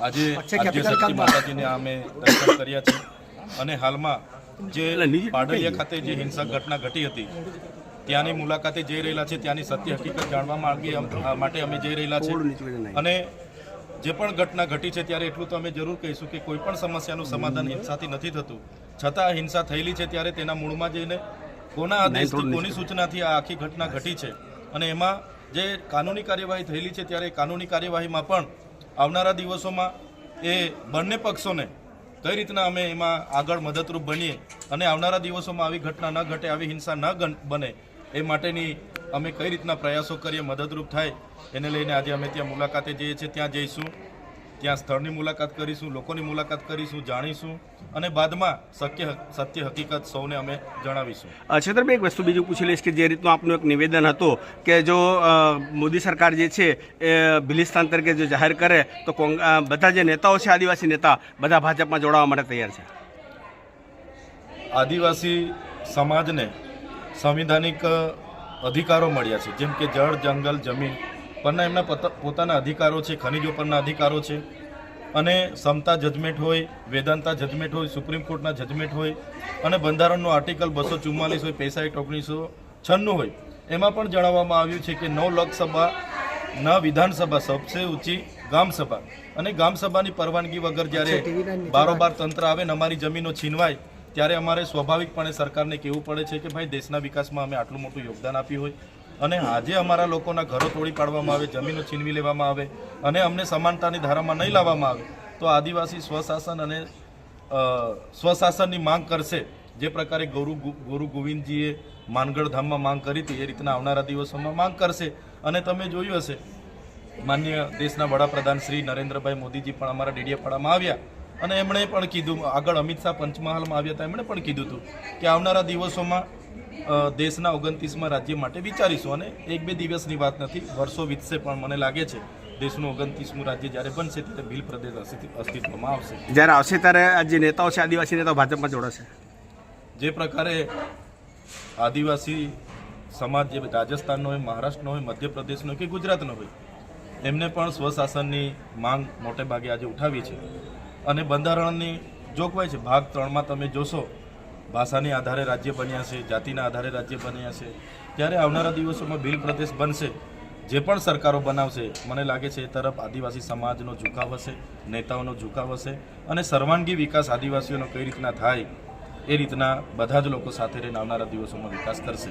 આજે આદ્ય શક્તિ માતાજીને અમે દર્શન કર્યા છે અને હાલમાં જે પાડલિયા ખાતે જે હિંસક ઘટના ઘટી હતી ત્યાંની મુલાકાતે જઈ રહેલા છે ત્યાંની સત્ય હકીકત જાણવા માંગી અમ- માટે અમે જઈ રહેલા છે અને જે પણ ઘટના ઘટી છે ત્યારે એટલું તો અમે જરૂર કહીશું કે કોઈ પણ સમસ્યાનું સમાધાન હિંસાથી નથી થતું. છતાં હિંસા થયેલી છે ત્યારે તેના મૂળમાં જઈને કોના આદેશથી કોની સૂચનાથી આ આખી ઘટના ઘટી છે? અને એમાં જે કાનૂની કાર્યવાહી થયેલી છે ત્યારે કાનૂની કાર્યવાહીમાં પણ આવનારા દિવસોમાં એ બંને પક્ષોને કઈ રીતના અમે એમાં આગળ મદદરૂપ બનીએ અને આવનારા દિવસોમાં આવી ઘટના ન ઘટે, આવી હિંસા ન બને, એ માટેની અમે કઈ રીતના પ્રયાસો કરીએ, મદદરૂપ થાય, એને લઈને આજે અમે ત્યાં મુલાકાતે જઈએ છીએ, ત્યાં જઈશું. ત્યાં સ્થળની મુલાકાત કરીશું લોકોની મુલાકાત કરીશું જાણીશું અને બાદમાં શક્ય સત્ય હકીકત સૌને અમે જણાવીશું. છેતરભાઈ એક વસ્તુ બીજું પૂછી લઈશ કે જે રીતનું આપનું એક નિવેદન હતું કે જો મોદી સરકાર જે છે એ બિલિસ્તાન તરીકે જો જાહેર કરે તો બધા જે નેતાઓ છે આદિવાસી નેતા બધા ભાજપમાં જોડાવા માટે તૈયાર છે. આદિવાસી સમાજને સંવિધાનિક અધિકારો મળ્યા છે. જેમ કે જળ જંગલ જમીન પરના એમના પોતા- પોતાના અધિકારો છે ખનિજો પરના અધિકારો છે. અને સમતા જજમેન્ટ હોય વેદાંતા જજમેન્ટ હોય સુપ્રીમ કોર્ટના જજમેન્ટ હોય અને બંધારણનો આર્ટિકલ બસો ચુમ્માલીસ હોય પૈસા ઓગણીસો છન્નું હોય. એમાં પણ જણાવવામાં આવ્યું છે કે નવ લોકસભા ન વિધાનસભા સૌથી ઊંચી ગામસભા અને ગામસભાની પરવાનગી વગર જ્યારે બારોબાર તંત્ર આવે ને અમારી જમીનો છીનવાય ત્યારે અમારે સ્વાભાવિકપણે સરકારને કહેવું પડે છે કે ભાઈ દેશના વિકાસમાં અમે આટલું મોટું યોગદાન આપ્યું હોય. અને આજે અમારા લોકોના ઘરો તોડી પાડવામાં આવે, જમીનો છીનવી લેવામાં આવે અને અમને સમાનતાની ધારામાં નહીં લાવવામાં આવે, તો આદિવાસી સ્વશાસન અને સ્વશાસનની માંગ કરશે. જે પ્રકારે ગૌરુ ગુરુ ગોવિંદજીએ માનગઢ ધામમાં માંગ કરી હતી, એ રીતના આવનારા દિવસોમાં માંગ કરશે. અને તમે જોયું હશે, માન્ય દેશના વડાપ્રધાન શ્રી નરેન્દ્રભાઈ મોદીજી પણ અમારા ડેડિયાપાડામાં આવ્યા. અને એમણે પણ કીધું આગળ અમિત શાહ પંચમહાલમાં આવ્યા હતા એમણે પણ કીધું હતું કે આવનારા દિવસોમાં દેશના ઓગણત્રીસમાં રાજ્ય માટે વિચારીશું. અને એક બે દિવસની વાત નથી વર્ષો વીતશે પણ મને લાગે છે દેશનું ઓગણત્રીસમું રાજ્ય જ્યારે બનશે ત્યારે ભીલ પ્રદેશ અસ્તિત્વ- અસ્તિત્વમાં આવશે. જ્યારે આવશે ત્યારે આ જે નેતાઓ છે આદિવાસી નેતાઓ ભાજપમાં જોડાશે. જે પ્રકારે આદિવાસી સમાજ જે રાજસ્થાનનો હોય મહારાષ્ટ્રનો હોય મધ્યપ્રદેશનો હોય કે ગુજરાતનો હોય એમને પણ સ્વશાસનની માંગ મોટે ભાગે આજે ઉઠાવી છે. અને બંધારણની જોગવાઈ છે. ભાગ ત્રણમાં તમે જોશો ભાષાની આધારે રાજ્ય બન્યા છે જાતિના આધારે રાજ્ય બન્યા છે. ત્યારે આવનારા દિવસોમાં ભીલ પ્રદેશ બનશે. જે પણ સરકારો બનાવશે મને લાગે છે એ તરફ આદિવાસી સમાજનો ઝુકાવ હશે નેતાઓનો ઝુકાવ હશે અને સર્વાંગી વિકાસ આદિવાસીઓનો કઈ રીતના થાય એ રીતના બધા જ લોકો સાથે રહીને આવનારા દિવસોમાં વિકાસ કરશે.